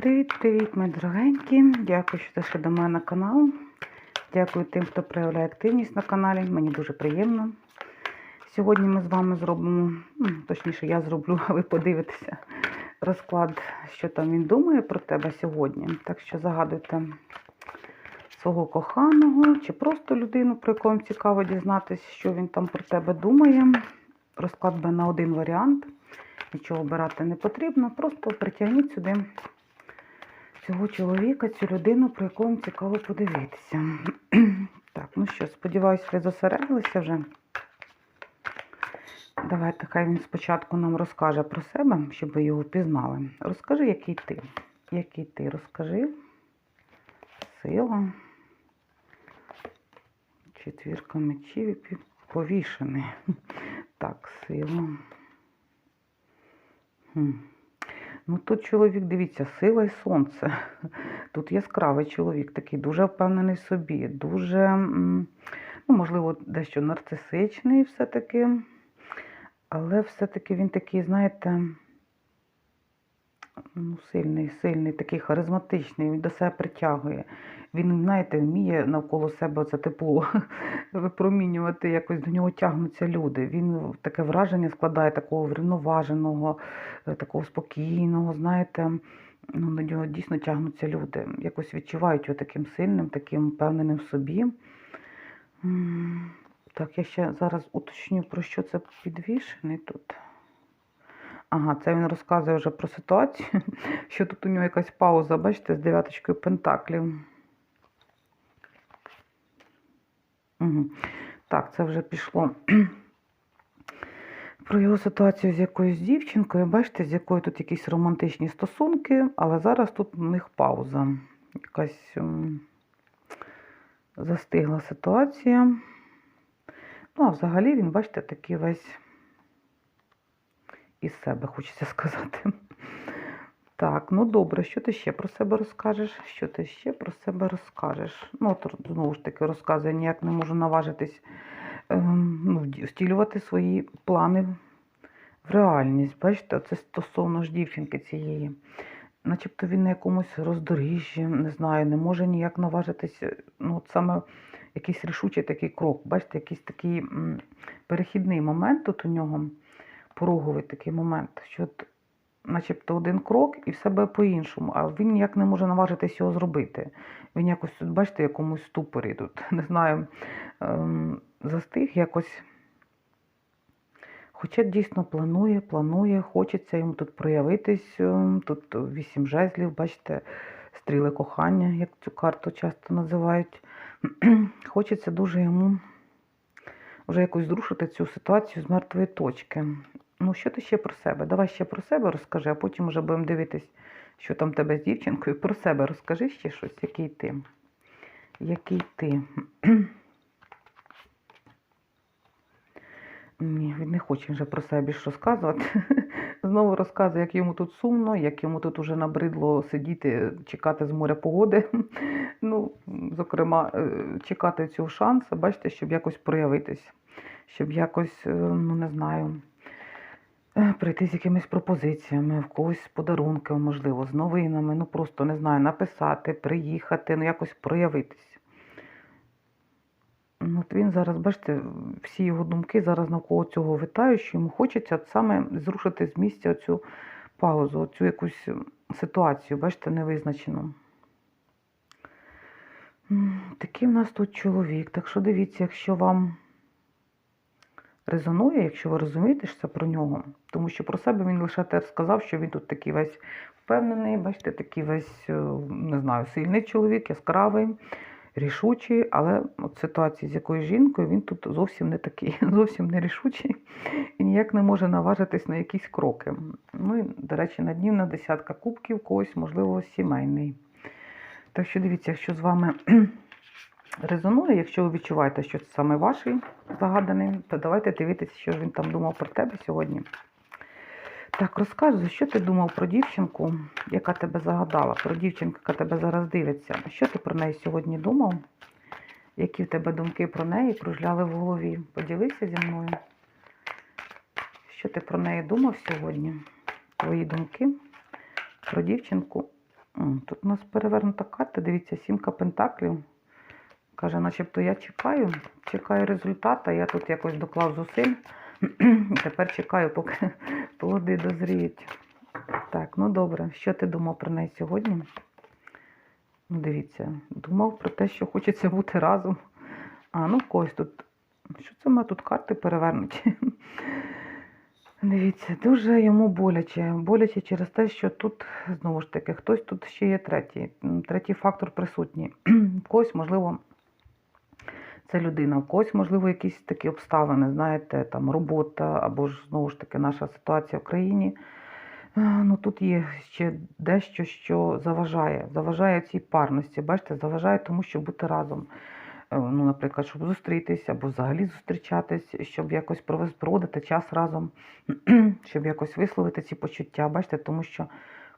Привіт-привіт, мої дорогенькі! Дякую, що зайшли до мене на канал. Дякую тим, хто проявляє активність на каналі. Мені дуже приємно. Сьогодні ми з вами зробимо, ну, точніше, я зроблю, а ви подивитеся розклад, що там він думає про тебе сьогодні. Так що загадуйте свого коханого чи просто людину, про яку вам цікаво дізнатися, що він там про тебе думає. Розклад буде на один варіант. Нічого обирати не потрібно. Просто притягніть сюди цього чоловіка, цю людину, про яку вам цікаво подивитися. Так, ну що, сподіваюся, ви зосередилися вже. Давайте, хай він спочатку нам розкаже про себе, щоб ви його впізнали. Розкажи, який ти. Який ти, розкажи. Сила. Четвірка мечів і повішений. Так, сила. Хм. Ну тут чоловік, дивіться, сила і сонце. Тут яскравий чоловік, такий дуже впевнений в собі, дуже, ну, можливо, дещо нарцисичний все-таки. Але все-таки він такий, знаєте, ну, сильний, сильний, такий харизматичний, він до себе притягує. Він, знаєте, вміє навколо себе це тепло випромінювати, якось до нього тягнуться люди. Він таке враження складає такого врівноваженого, е, такого спокійного, знаєте, ну, на нього дійсно тягнуться люди. Якось відчувають його таким сильним, таким впевненим в собі. Так, я ще зараз уточню, про що це підвішений тут. Ага, це він розказує вже про ситуацію, що тут у нього якась пауза, бачите, з дев'яточкою пентаклів. Угу. Так, це вже пішло про його ситуацію з якоюсь дівчинкою. Бачите, з якою тут якісь романтичні стосунки, але зараз тут у них пауза. Якась м, застигла ситуація. Ну, а взагалі він, бачите, такий весь із себе, хочеться сказати. Так, ну добре, що ти ще про себе розкажеш? Що ти ще про себе розкажеш? Ну, от знову ж таки розказує, ніяк не можу наважитись ем, ну, втілювати свої плани в реальність. Бачите, це стосовно ж дівчинки цієї. Начебто він на якомусь роздоріжжі, не знаю, не може ніяк наважитись. Ну, от саме якийсь рішучий такий крок. Бачите, якийсь такий м, перехідний момент тут у нього, пороговий такий момент, що от, начебто один крок і все буде по-іншому, а він ніяк не може наважитись його зробити. Він якось, тут, бачите, якомусь ступорі тут, не знаю, ем, застиг якось. Хоча дійсно планує, планує, хочеться йому тут проявитись. ем, Тут вісім жезлів, бачите, стріли кохання, як цю карту часто називають. Хочеться дуже йому вже якось зрушити цю ситуацію з мертвої точки. Ну, що ти ще про себе? Давай ще про себе розкажи, а потім вже будемо дивитись, що там тебе з дівчинкою. Про себе розкажи ще щось, який ти. Який ти. Ні, він не хоче вже про себе більше розказувати. Знову розказує, як йому тут сумно, як йому тут уже набридло сидіти, чекати з моря погоди. Ну, зокрема, е, чекати цього шансу, бачите, щоб якось проявитись, щоб якось, е, ну не знаю, прийти з якимись пропозиціями, в когось з подарунків, можливо, з новинами, ну просто не знаю, написати, приїхати, ну якось проявитись. Ну, от він зараз, бачите, всі його думки зараз навколо цього витають, що йому хочеться от саме зрушити з місця цю паузу, цю якусь ситуацію, бачите, невизначену. Такий в нас тут чоловік. Так що дивіться, якщо вам резонує, якщо ви розумієте, що це про нього, тому що про себе він лише те сказав, що він тут такий весь впевнений, бачите, такий весь, е, не знаю, сильний чоловік, яскравий рішучий, але от ситуації з якою жінкою він тут зовсім не такий, зовсім не рішучий і ніяк не може наважитись на якісь кроки. Ну і, до речі, на днів на десятка кубків, когось, можливо, сімейний. Так що дивіться, якщо з вами резонує, якщо ви відчуваєте, що це саме ваш загаданий, то давайте дивитися, що ж він там думав про тебе сьогодні. Так, розказуй, що ти думав про дівчинку, яка тебе загадала, про дівчинку, яка тебе зараз дивиться. Що ти про неї сьогодні думав? Які в тебе думки про неї кружляли в голові? Поділися зі мною. Що ти про неї думав сьогодні? Твої думки про дівчинку, Тут у нас перевернута карта, дивіться, сімка пентаклів. Каже, начебто я чекаю, чекаю результата, я тут якось доклав зусиль. Тепер чекаю, поки плоди дозріють. Так, ну добре. Що ти думав про неї сьогодні? Ну, дивіться, думав про те, що хочеться бути разом. А, ну когось тут. Що це мене тут карти перевернуті? Дивіться, дуже йому боляче. Боляче через те, що тут, знову ж таки, хтось тут ще є третій. Третій фактор присутній. В когось, можливо, це людина, в когось, можливо, якісь такі обставини, знаєте, там робота, або ж знову ж таки наша ситуація в країні. Е, Ну, тут є ще дещо, що заважає. Заважає цій парності. Бачите, заважає тому, щоб бути разом. Е, Ну, наприклад, щоб зустрітися або взагалі зустрічатись, щоб якось провести проводити час разом, щоб якось висловити ці почуття. Бачите, тому що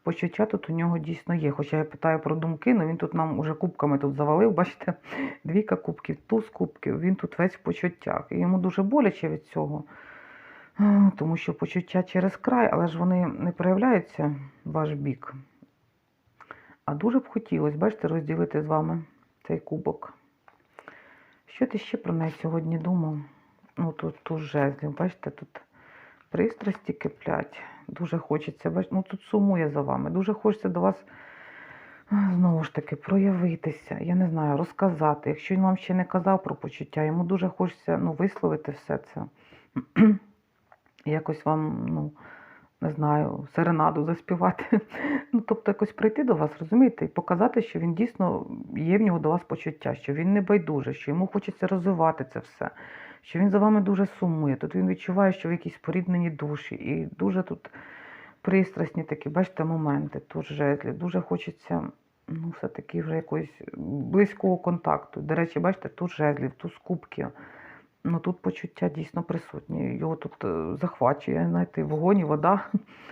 почуття тут у нього дійсно є. Хоча я питаю про думки, але він тут нам уже кубками тут завалив, бачите, двійка кубків, туз кубків, він тут весь в почуттях. І йому дуже боляче від цього. Тому що почуття через край, але ж вони не проявляються в ваш бік. А дуже б хотілося, бачите, розділити з вами цей кубок. Що ти ще про неї сьогодні думав? Ну, тут тут жезлів, бачите, тут пристрасті киплять. Дуже хочеться, ну тут сумує за вами. Дуже хочеться до вас знову ж таки проявитися. Я не знаю, розказати. Якщо він вам ще не казав про почуття, йому дуже хочеться ну, висловити все це. Якось вам, ну, не знаю, серенаду заспівати. Ну, тобто якось прийти до вас, розумієте, і показати, що він дійсно є в нього до вас почуття, що він не байдуже, що йому хочеться розвивати це все, що він за вами дуже сумує. Тут він відчуває, що ви якісь поріднені душі, і дуже тут пристрасні такі, бачите, моменти, тут жезлі. Дуже хочеться, ну, все-таки вже якогось близького контакту. До речі, бачите, тут жезлів, тут кубки. Ну тут почуття дійсно присутні. Його тут е, захвачує, знаєте, вогонь, і вода.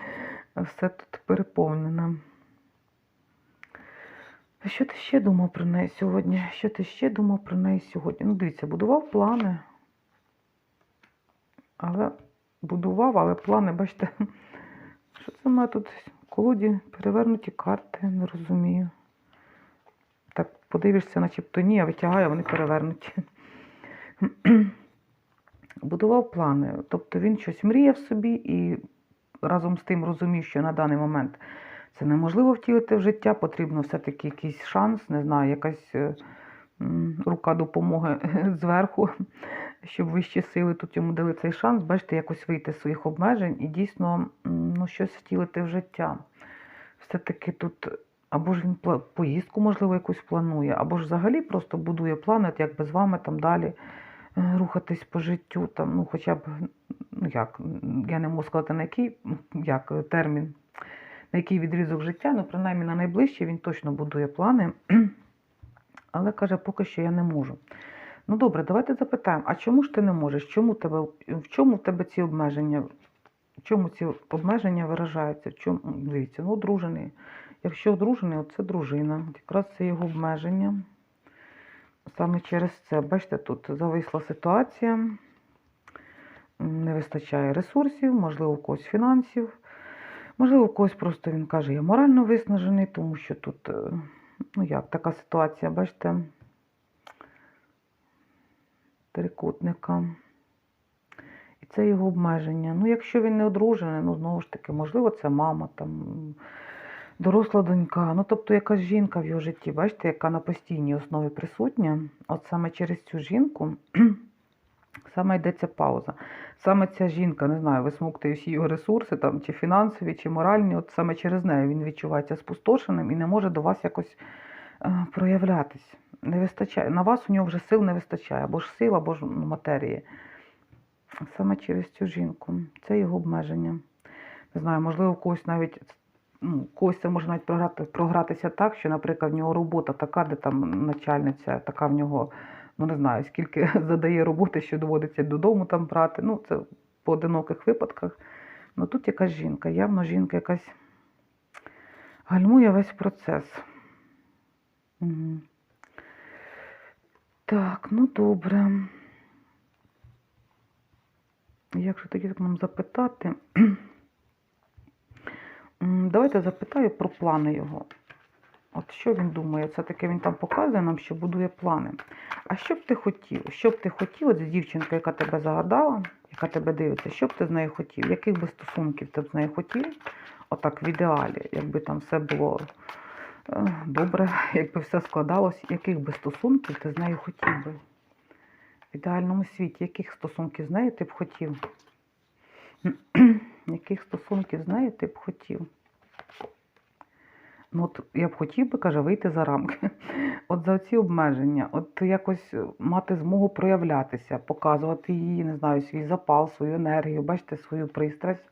Все тут переповнено. Що ти ще думав про неї сьогодні? Що ти ще думав про неї сьогодні? Ну, дивіться, будував плани. Але будував, але плани, бачите, що це мене тут в колоді перевернуті карти, не розумію. Так подивишся, начебто ні, а витягаю, вони перевернуті. Будував плани. Тобто він щось мріяв собі і разом з тим розумів, що на даний момент це неможливо втілити в життя, потрібно все-таки якийсь шанс, не знаю, якась е, рука допомоги зверху, щоб вищі сили тут йому дали цей шанс, бачите, якось вийти з своїх обмежень і дійсно ну, щось втілити в життя. Все-таки тут або ж він поїздку, можливо, якусь планує, або ж взагалі просто будує плани, як би з вами там далі е, рухатись по життю, там, ну, хоча б, ну як, я не можу сказати, на який як, е, термін, на який відрізок життя, ну, принаймні на найближчий він точно будує плани, але каже, поки що я не можу. Ну добре, давайте запитаємо, а чому ж ти не можеш? Чому тебе, в чому в тебе ці обмеження? В чому ці обмеження виражаються? В чому, дивіться, ну, одружений. Якщо одружений, от це дружина. Якраз це його обмеження. Саме через це, бачите, тут зависла ситуація, не вистачає ресурсів, можливо, у когось фінансів, можливо, у когось просто він каже, я морально виснажений, тому що тут, е, ну як, така ситуація, бачите, трикутника. І це його обмеження. Ну, якщо він не одружений, ну, знову ж таки, можливо, це мама, там, доросла донька. Ну, тобто якась жінка в його житті, бачите, яка на постійній основі присутня. От саме через цю жінку саме йдеться пауза. Саме ця жінка, не знаю, висмоктує всі його ресурси, там, чи фінансові, чи моральні, от саме через неї він відчувається спустошеним і не може до вас якось е, проявлятись. Не вистачає. На вас у нього вже сил не вистачає, або ж сил, або ж ну, матерії. Саме через цю жінку. Це його обмеження. Не знаю, можливо, когось навіть ну, когось це може навіть програти, програтися так, що, наприклад, в нього робота така, де там начальниця, така в нього, ну не знаю, скільки задає роботи, що доводиться додому там брати. Ну, це в поодиноких випадках. Ну тут якась жінка, явно жінка якась гальмує весь процес. Угу. Так, ну добре. Як же тоді так нам запитати? Давайте запитаю про плани його. От що він думає? Це таке він там показує нам, що будує плани. А що б ти хотів? Що б ти хотів от з дівчинкою, яка тебе загадала, яка тебе дивиться, що б ти з нею хотів? Яких би стосунків ти б з нею хотів? Отак в ідеалі, якби там все було добре, якби все складалось, яких би стосунків ти з нею хотів би? В ідеальному світі, яких стосунків з нею ти б хотів? яких стосунків з нею ти б хотів? Ну, от я б хотів би, каже, вийти за рамки. От за ці обмеження, от якось мати змогу проявлятися, показувати її, не знаю, свій запал, свою енергію, бачите, свою пристрасть,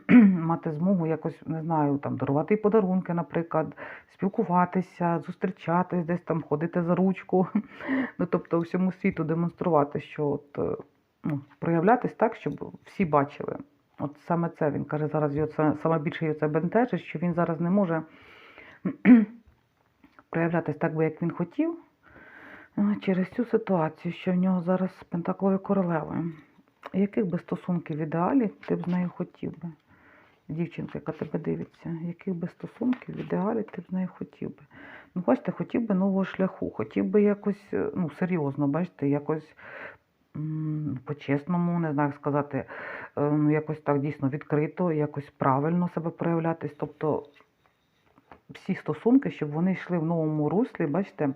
мати змогу якось, не знаю, там дарувати подарунки, наприклад, спілкуватися, зустрічатись, десь там ходити за ручку. Ну, тобто всьому світу демонструвати, що от, е, ну, проявлятись так, щоб всі бачили. От саме це він каже, зараз його це саме більше його це бентежить, що він зараз не може проявлятись так би, як він хотів, е, через цю ситуацію, що в нього зараз з Пентакловою королевою. Яких би стосунків в ідеалі ти б з нею хотів би? Дівчинка, яка тебе дивиться, яких би стосунків в ідеалі ти б з нею хотів би? Ну, бачите, хотів би нового шляху, хотів би якось, е, ну, серйозно, бачите, якось по-чесному, не знаю, як сказати, е, ну, якось так дійсно відкрито, якось правильно себе проявлятись. Тобто всі стосунки, щоб вони йшли в новому руслі, бачите,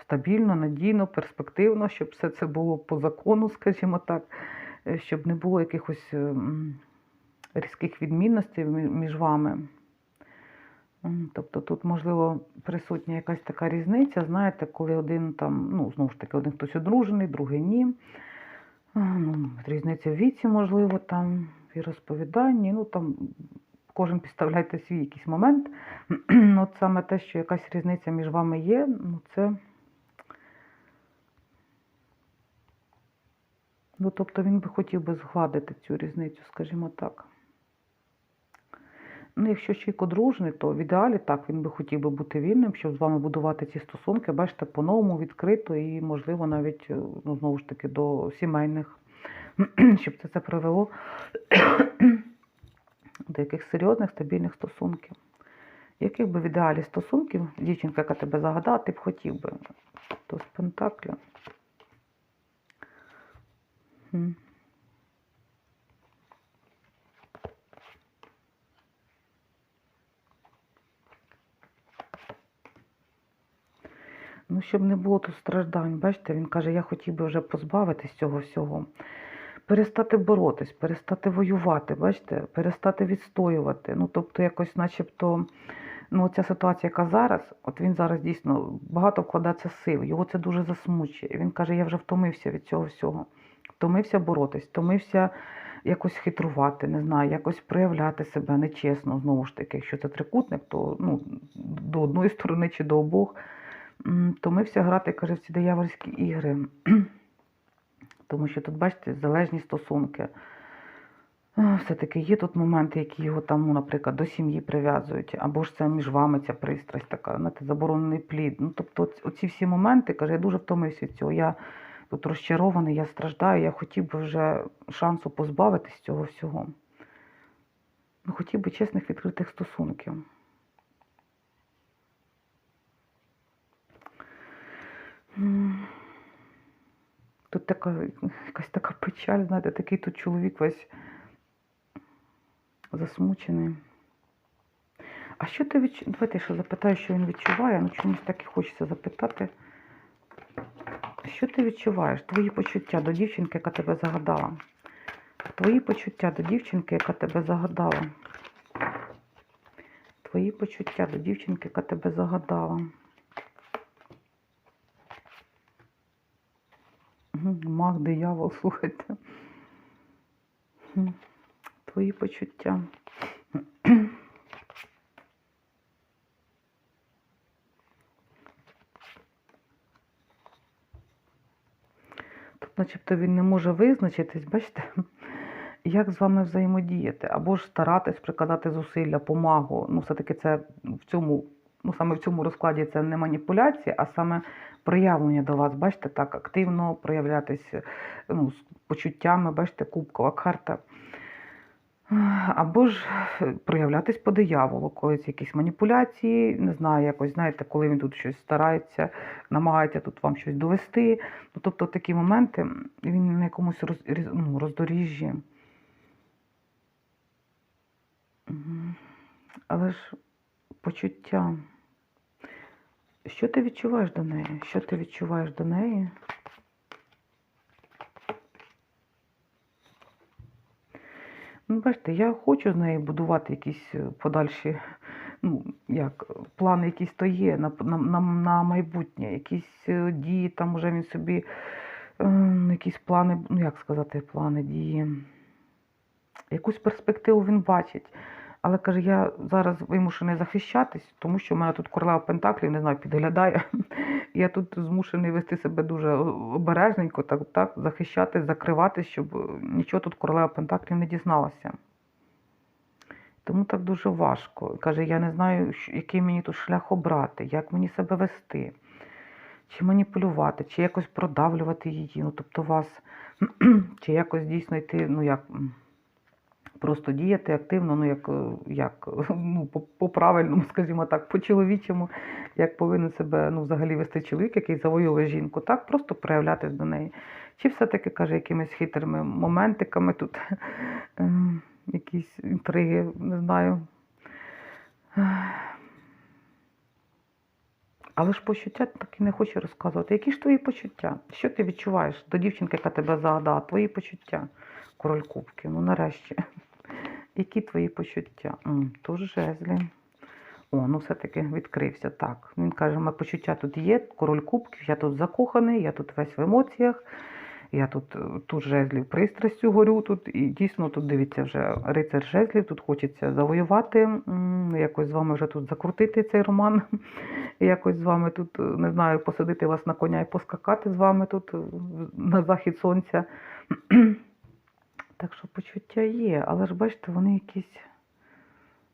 стабільно, надійно, перспективно, щоб все це було по закону, скажімо так, щоб не було якихось е, різких відмінностей між вами. Тобто тут, можливо, присутня якась така різниця, знаєте, коли один там, ну, знову ж таки, один хтось одружений, другий ні. Ну, різниця в віці, можливо, там, і розповіданні, ну там кожен підставляйте свій якийсь момент. Ну, От саме те, що якась різниця між вами є, ну це. Ну, тобто він би хотів би згладити цю різницю, скажімо так. Ну, якщо чоловік одружений, то в ідеалі так, він би хотів би бути вільним, щоб з вами будувати ці стосунки, бачите, по-новому, відкрито і, можливо, навіть, е, ну, знову ж таки, до сімейних, щоб це, це привело до яких серйозних стабільних стосунків. Яких би в ідеалі стосунків, дівчинка, яка тебе загадала, ти б хотів би? То з Пентакля. Хм. Ну, щоб не було тут страждань, бачите, він каже, я хотів би вже позбавитись цього всього. Перестати боротись, перестати воювати, бачите, перестати відстоювати. Ну, тобто, якось, начебто, ну, ця ситуація, яка зараз, от він зараз дійсно багато вкладається сил, його це дуже засмучує. Він каже, я вже втомився від цього всього. Втомився боротись, втомився якось хитрувати, не знаю, якось проявляти себе нечесно, знову ж таки, якщо це трикутник, то ну, до одної сторони чи до обох. Втомився грати, каже, в ці диявольські ігри. Тому що тут, бачите, залежні стосунки. Все-таки є тут моменти, які його там, ну, наприклад, до сім'ї прив'язують, або ж це між вами ця пристрасть така, знаєте, заборонений плід. Ну, тобто, оці всі моменти, каже, я дуже втомився від цього. Я тут розчарований, я страждаю, я хотів би вже шансу позбавитись цього всього. Ну, хотів би чесних відкритих стосунків. Тут така якась така печаль, знаєте, такий тут чоловік весь засмучений. А що ти відчуваєш? Давайте я ще запитаю, що він відчуває. Ну чомусь так і хочеться запитати. Що ти відчуваєш? Твої почуття до дівчинки, яка тебе загадала. Твої почуття до дівчинки, яка тебе загадала. Твої почуття до дівчинки, яка тебе загадала. Маг, диявол, слухайте. Твої почуття. Тут начебто він не може визначитись, бачите, як з вами взаємодіяти, або ж старатись прикладати зусилля, помагу. Ну, все-таки це в цьому, ну саме в цьому розкладі це не маніпуляція, а саме проявлення до вас, бачите, так, активно проявлятись ну, з почуттями, бачите, кубкова карта. Або ж е, проявлятись по дияволу, коли це якісь маніпуляції, не знаю, якось, знаєте, коли він тут щось старається, намагається тут вам щось довести. Ну, тобто такі моменти він на якомусь роз, ну, роздоріжжі. Але ж почуття. Що ти відчуваєш до неї? Що ти відчуваєш до неї? Ну, бачите, я хочу з нею будувати якісь е, подальші, ну, як, плани якісь то є на, на, на, на майбутнє, якісь е, дії, там уже він собі, е, якісь плани, ну як сказати, плани, дії. Якусь перспективу він бачить. Але каже, я зараз вимушений захищатись, тому що в мене тут королева Пентаклів, не знаю, підглядає. Я тут змушений вести себе дуже обережненько, так, так, захищатись, закриватись, щоб нічого тут королева Пентаклів не дізналася. Тому так дуже важко. Каже, я не знаю, який мені тут шлях обрати, як мені себе вести, чи маніпулювати, чи якось продавлювати її, ну тобто вас, чи якось дійсно йти, ну як. Просто діяти активно, ну як, е, як ну, по- по-правильному, скажімо так, по-чоловічому, як повинен себе ну, взагалі вести чоловік, який завоює жінку, так просто проявлятись до неї. Чи все-таки каже якимись хитрими моментиками тут, ем, якісь інтриги, не знаю. Але ж почуття так і не хочу розказувати. Які ж твої почуття? Що ти відчуваєш до дівчинки, яка тебе загадала? Твої почуття, король кубків. Ну нарешті. Які твої почуття? Туз жезлі. О, ну все-таки відкрився. Так. Він каже, моє почуття тут є, король кубків, я тут закоханий, я тут весь в емоціях, я тут, е, тут жезлів пристрастю горю, тут, і дійсно тут дивіться вже рицар жезлів, тут хочеться завоювати, якось з вами вже тут закрутити цей роман, якось з вами тут, е, не знаю, посадити вас на коня і поскакати з вами тут е, на захід сонця. Так що почуття є, але ж бачите, вони якісь.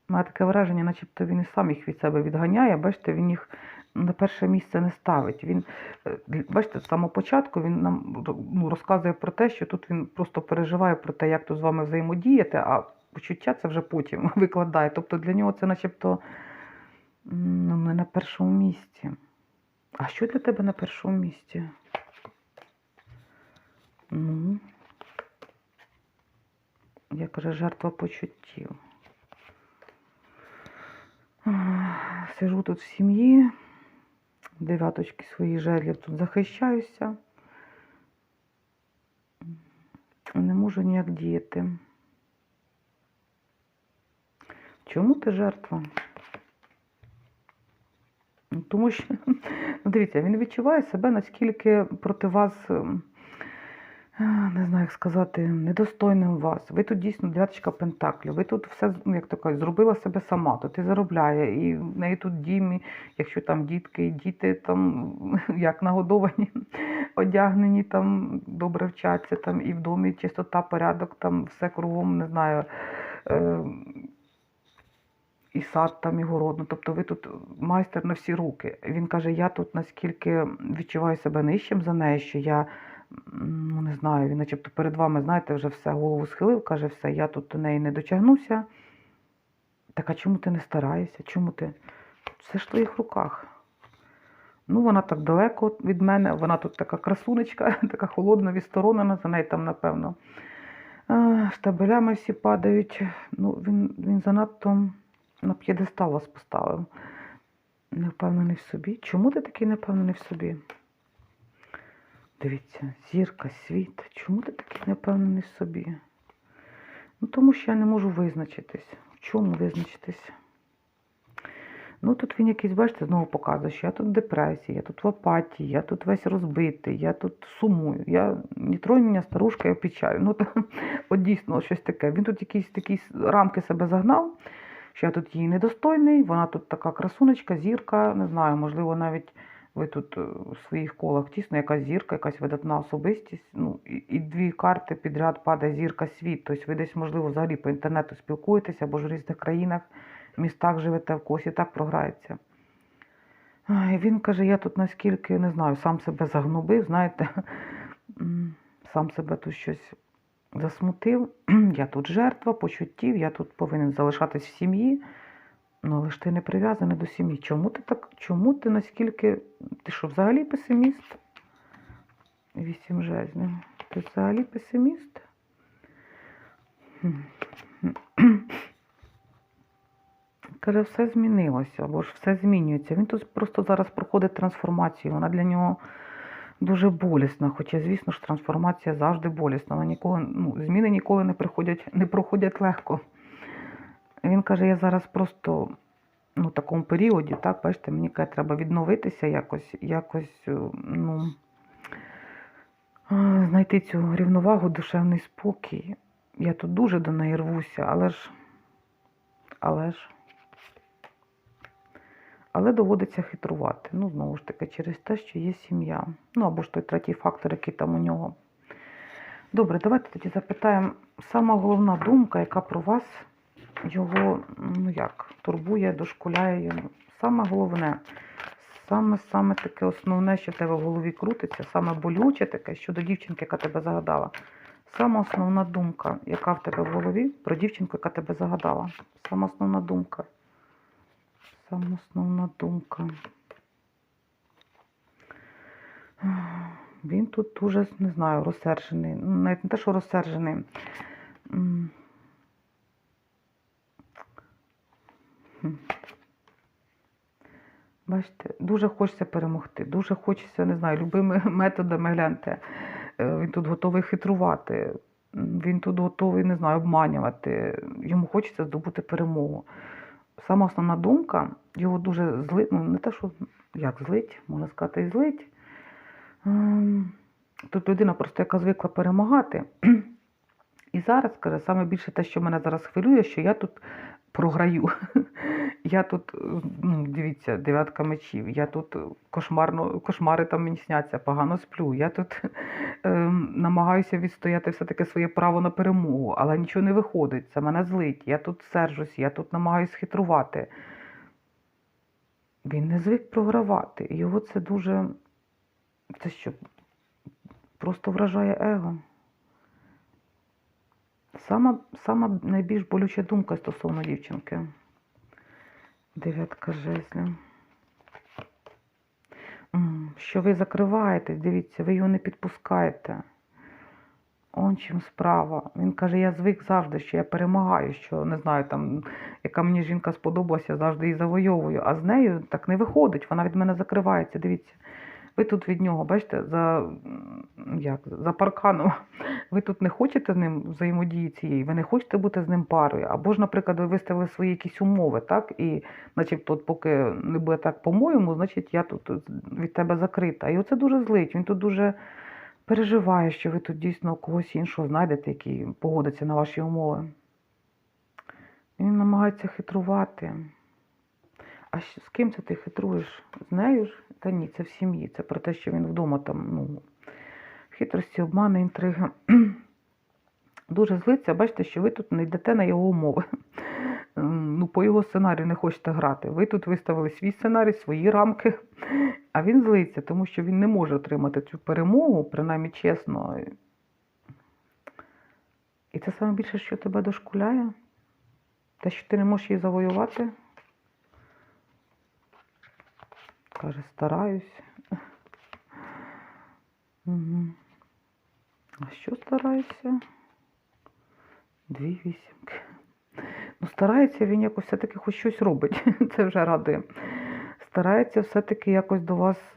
Має таке враження, начебто він і сам їх від себе відганяє. Бачите, він їх на перше місце не ставить. Він, е, бачите, з самого початку він нам ну, розказує про те, що тут він просто переживає про те, як тут з вами взаємодіяти, а почуття це вже потім викладає. Тобто для нього це начебто ну, не на першому місці. А що для тебе на першому місці? Ну, я каже, жертва почуттів. Сижу тут в сім'ї, дев'яточки свої жерлів тут захищаюся. Не можу ніяк діяти. Чому ти жертва? Тому що, дивіться, він відчуває себе наскільки проти вас, ем, не знаю, як сказати, недостойним вас. Ви тут дійсно дев'яточка пентаклів. Ви тут все, ну, як то кажуть, зробила себе сама, то ти заробляє. І в неї тут дімі, якщо там дітки, діти там як нагодовані, одягнені, там добре вчаться, там і в домі чистота, порядок, там все кругом, не знаю. Е, і сад там, і город. Ну, тобто ви тут майстер на всі руки. Він каже, я тут наскільки відчуваю себе нижчим за неї, що я ну, не знаю, він начебто перед вами, знаєте, вже все голову схилив, каже, все, я тут до неї не дотягнуся. Так а чому ти не стараєшся? Чому ти? Все ж в твоїх руках. Ну, вона так далеко від мене, вона тут така красунечка, така холодна, відсторонена, за неї там, напевно. Штабелями всі падають. Ну, він, він занадто на п'єдестал вас поставив. Не впевнений в собі. Чому ти такий непевнений в собі? Дивіться, зірка, світ. Чому ти такий не впевнений в собі? Ну, тому що я не можу визначитись. В чому визначитись? Ну, тут він якийсь, бачите, знову показує, що я тут в депресії, я тут в апатії, я тут весь розбитий, я тут сумую. Я не мене, старушка, я печаль. Ну, то, от дійсно щось таке. Він тут якісь такі рамки себе загнав, що я тут їй недостойний, вона тут така красунечка, зірка, не знаю, можливо, навіть ви тут е, в своїх колах тісно, якась зірка, якась видатна особистість. Ну, і, і дві карти підряд падає зірка світ. Тобто ви десь, можливо, взагалі по інтернету спілкуєтеся або ж в різних країнах, містах живете, в когось і так програється. Ай, Він каже, я тут наскільки, не знаю, сам себе загнобив, знаєте, сам себе тут щось засмутив. Я тут жертва почуттів, я тут повинен залишатись в сім'ї. Ну, але ж ти не прив'язаний до сім'ї. Чому ти так? Чому ти наскільки. Ти що, взагалі песиміст? Вісім жезлів. Ти взагалі песиміст? Каже, все змінилося, або ж все змінюється. Він тут просто зараз проходить трансформацію. Вона для нього дуже болісна. Хоча, звісно ж, трансформація завжди болісна. Вона ніколи, ну, зміни ніколи не приходять, не проходять легко. Він каже, я зараз просто ну, в такому періоді, так, бачите, мені каже, треба відновитися якось, якось, е, ну, знайти цю рівновагу, душевний спокій. Я тут дуже до неї рвуся, але ж, але ж, але доводиться хитрувати. Ну, знову ж таки, через те, що є сім'я. Ну, або ж той третій фактор, який там у нього. Добре, давайте тоді запитаємо. Сама головна думка, яка про вас його, ну як, турбує, дошкуляє йому. Саме головне, саме саме таке основне, що в тебе в голові крутиться, саме болюче таке щодо дівчинки, яка тебе загадала. Сама основна думка, яка в тебе в голові про дівчинку, яка тебе загадала. Сама основна думка. Сама основна думка. Він тут дуже, не знаю, розсержений. Навіть не те, що розсержений. М. Хм. Бачите, дуже хочеться перемогти, дуже хочеться, не знаю, любими методами гляньте. Е, Він тут готовий хитрувати, він тут готовий, не знаю, обманювати. Йому хочеться здобути перемогу. Сама основна думка, його дуже злить, ну не те, що як злить, можна сказати, і злить. Ем, Тут людина просто яка звикла перемагати. І зараз, каже, саме більше те, що мене зараз хвилює, що я тут програю. Я тут, ну, дивіться, дев'ятка мечів, я тут кошмарно, кошмари там мені сняться, погано сплю. Я тут ем, намагаюся відстояти все-таки своє право на перемогу, але нічого не виходить. Це мене злить. Я тут сержусь, я тут намагаюся хитрувати. Він не звик програвати. Його це дуже. Це що? Просто вражає его. Сама, сама найбільш болюча думка стосовно дівчинки. Дев'ятка жезлів. Що ви закриваєтесь, дивіться, ви його не підпускаєте. Он чим справа. Він каже, я звик завжди, що я перемагаю, що не знаю, там, яка мені жінка сподобалася, завжди її завойовую. А з нею так не виходить, вона від мене закривається. Дивіться. Ви тут від нього, бачите, за, як, за парканом. Ви тут не хочете з ним взаємодії цієї, ви не хочете бути з ним парою. Або ж, наприклад, ви виставили свої якісь умови, так? І, начебто, поки не буде так по-моєму, значить я тут від тебе закрита. І оце дуже злить. Він тут дуже переживає, що ви тут дійсно когось іншого знайдете, який погодиться на ваші умови. Він намагається хитрувати. А з ким це ти хитруєш? З нею ж? Та ні, це в сім'ї. Це про те, що він вдома там, ну, хитрості, обмани, інтриги. Дуже злиться, бачите, що ви тут не йдете на його умови. Ну, по його сценарію не хочете грати. Ви тут виставили свій сценарій, свої рамки, а він злиться, тому що він не може отримати цю перемогу, принаймні чесно. І це саме більше, що тебе дошкуляє. Те, що ти не можеш її завоювати. Каже, стараюсь. А що стараюся? Дві вісімки. Ну, старається він якось все-таки хоч щось робить. Це вже радує. Старається все-таки якось до вас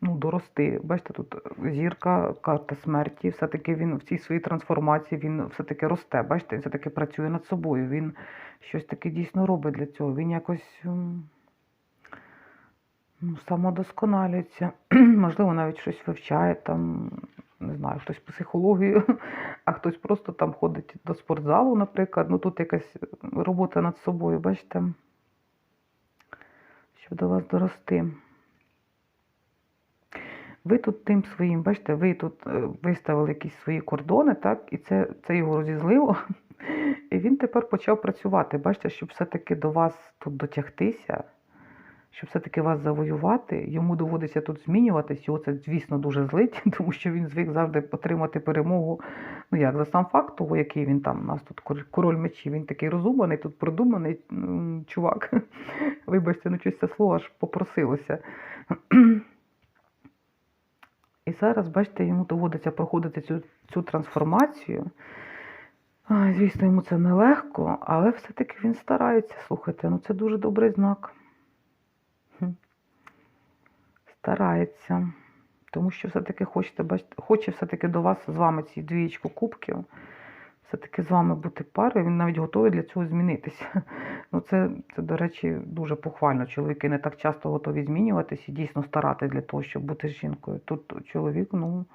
ну, дорости. Бачите, тут зірка, карта смерті. Все-таки він в цій своїй трансформації він все-таки росте. Бачите, він все-таки працює над собою. Він щось таке дійсно робить для цього. Він якось. Ну, самодосконалюється, можливо, навіть щось вивчає, там, не знаю, хтось психологію, а хтось просто там ходить до спортзалу, наприклад. Ну, тут якась робота над собою, бачите, щоб до вас дорости. Ви тут тим своїм, бачите, ви тут е, виставили якісь свої кордони, так, і це, це його розізлило. І він тепер почав працювати, бачите, щоб все-таки до вас тут дотягтися щоб все-таки вас завоювати, йому доводиться тут змінюватись. Його це, звісно, дуже злить, тому що він звик завжди отримати перемогу. Ну як за сам факт того, який він там, у нас тут король мечів, він такий розуманий, тут продуманий чувак. Вибачте, ну щось це слово аж попросилося. І зараз, бачите, йому доводиться проходити цю, цю трансформацію. Звісно, йому це нелегко, але все-таки він старається. Слухайте, ну це дуже добрий знак. Хм. Старається. Тому що все-таки хочете, бачите, хоче все-таки до вас з вами ці двієчку кубків, все-таки з вами бути парою, він навіть готовий для цього змінитися. Ну, це, це, до речі, дуже похвально. Чоловіки не так часто готові змінюватись і дійсно старатись для того, щоб бути жінкою. Тут чоловік, ну,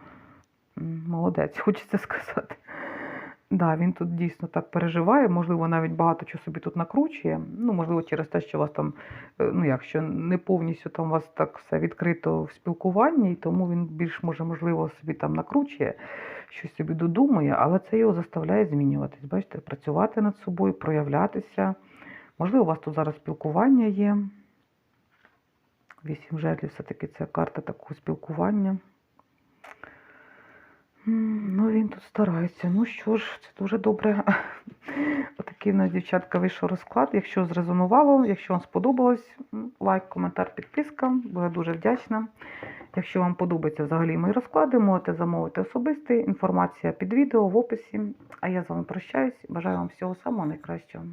молодець, хочеться сказати. Да, він тут дійсно так переживає, можливо, навіть багато чого собі тут накручує. Ну, можливо, через те, що у вас там, е, ну як, що не повністю там у вас так все відкрито в спілкуванні, і тому він більш може, можливо, собі там накручує, щось собі додумує, але це його заставляє змінюватись. Бачите, працювати над собою, проявлятися. Можливо, у вас тут зараз спілкування є. Вісім жезлів, все-таки це карта такого спілкування. Ну, він тут старається. Ну що ж, це дуже добре. Отакий в нас, дівчатка, вийшов розклад. Якщо зрезонувало, якщо вам сподобалось, лайк, коментар, підписка. Буду дуже вдячна. Якщо вам подобаються взагалі мої розклади, можете замовити особистий. Інформація під відео в описі. А я з вами прощаюсь. Бажаю вам всього самого найкращого.